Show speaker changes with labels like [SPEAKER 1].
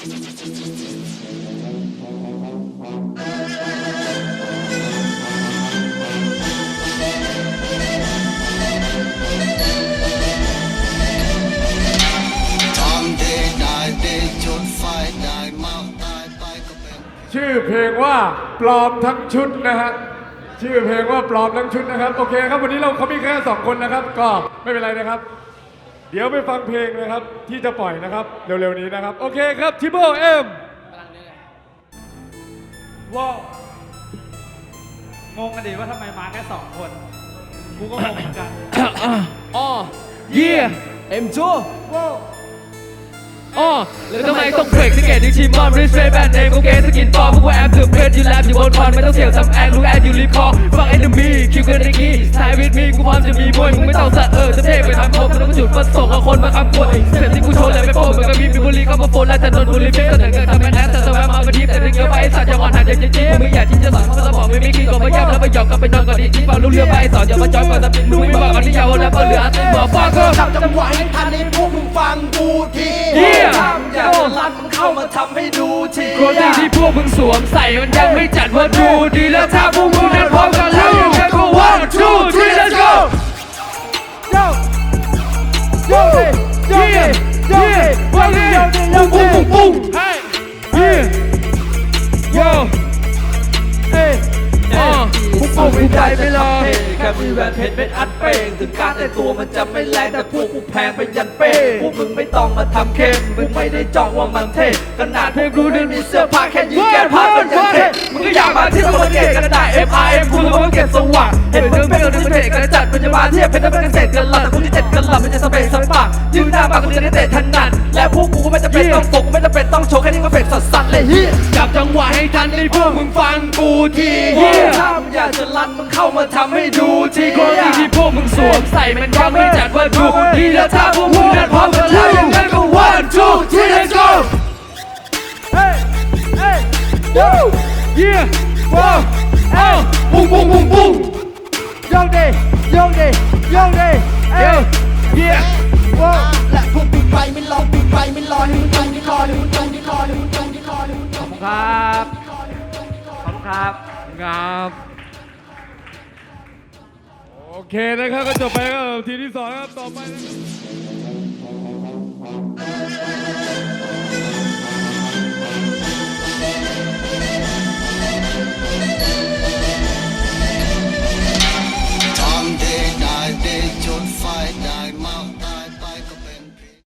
[SPEAKER 1] ชื่อเพลงว่าปลอมทั้งชุดนะฮะชื่อเพลงว่าปลอมทั้งชุดนะครับ โอเคครับวันนี้เราเขามีแค่สองคนนะครับ ก็ไม่เป็นไรนะครับ เดี๋ยวไปฟังเพลงนะครับ ที่จะปล่อยนะครับ เร็วๆนี้นะครับ โอเคครับทิเบิลเอ็มว้าว
[SPEAKER 2] งงกันดิว่าทำไมมาแค่สองคน กูก็งงเหมือนกัน
[SPEAKER 3] อ๋อ เยี่ยเอ็มจู
[SPEAKER 1] ว้าว
[SPEAKER 3] อ๋อแล้วทำไมต้องเบรกสเกตดิชิมอนริสเฟย์แบนเนมกูเกสกินปอมพวกกูแอมถือเพชรยูแลบอยู่บนคอนไม่ต้องเสี่ยงสำแองลูกแอดยูรีคอร์ฟังเอ็นมีคิวกันได้กี้ทายวิดมีกูพร้อมจะมีมวยมึงไม่ต้องสะเออจะเท่ไปทำโคม่ต้องจุดประสงค์กับคนมาคำกวดเสียงที่กูโชว์เลยไม่โป้เหมือนกับมีมีบุรีก็มาโฟนและถนนบุรีเฟ้เสนอเกินทำเป็นแอสแต่สวัสมาบันทีมแต่ถึงเยอะไปสัตว์ยังอ่อนหัดยังเจ๊มึงอยากที่จะสอนเพราะสมองไม่มีกินก็ไมาย่ำแล้วไปหยอกก็ไปนอนก่อนดีที่ฟังรู้เรื่องไปสอนอย่ามาจอยก่อนจะปิดมึงไม่บอกกันที่ยาวแล้วก็เหลือเติดหัวฟาก็
[SPEAKER 4] จับจังหวะให้ทันให้พวกมึงฟังกูที ทำให้ดูที
[SPEAKER 3] โคตรที่พวกมึงสวมใส่มันยังไม่จัดว่าดูดีแล้วถ้าพวกมึงนั้นพร้อมกันแล้วยังไงก็ one two three let's go
[SPEAKER 1] Yo Yo Yo
[SPEAKER 3] yeah yeah วันนี้ปุ้งปุ้งปุ้งปุ้ง hey yeah yo hey อ๋อปุ้งปุ้งไม่ได้ไม่รอ
[SPEAKER 4] แค่มีแหวนเพชรเป็นอัดเป้งถึงการแต่งตัวมันจะไม่แรงแต่พวกกูแพงไปยันเป้พวกมึงไม่ต้องมาทำเข้มมึงไม่ได้จ้องว่ามันเท่ขนาดพวกกูไม่มีเสื้อผ้าแค่ยิงแก้ผ้าก็ยังเท่มึงก็อยากมาที่ตะวันเกตกันได้ F I M กูรู้ว่าเก็บสว่างเห็นมึงเป็นคนที่มันเท่กันจัดมันจะมาเทียบเพชรเป็นเกษตรกันหลับแต่พวกที่เจ็ดกันหลับมันจะสเปซสปาก ยืนหน้าปากกูจะได้เตะถนัดและพวกกูก็ไม่จำเป็นต้องโฟกกูไม่จำเป็นต้องโชว์แค่นี้ก็เฟกสัสๆเลยเฮีย
[SPEAKER 3] จับจังหวะให้ทันในพวกมึงฟังกูที
[SPEAKER 4] yeah ถ้ามึงอยากจะรันมึงเข้ามาทำให้ดูที
[SPEAKER 3] โคตรที่พวกมึงสวมใส่มันยังไม่จัดว่าดูดีแล้วถ้าพวกมึงนั้นพร้อมกันแล้วยังไงก็ one two three let's go
[SPEAKER 1] Hey Hey
[SPEAKER 3] Yo yeah wow เอ้าปุ้งปุ้งปุ้งปุ้ง
[SPEAKER 1] โยกดิโยกดิโยกดิ
[SPEAKER 2] ครับ ขอบคุณครับ
[SPEAKER 3] ครับ
[SPEAKER 1] โอเคนะครับก็จบไปครับทีมที่สองครับต่อไปนะครับ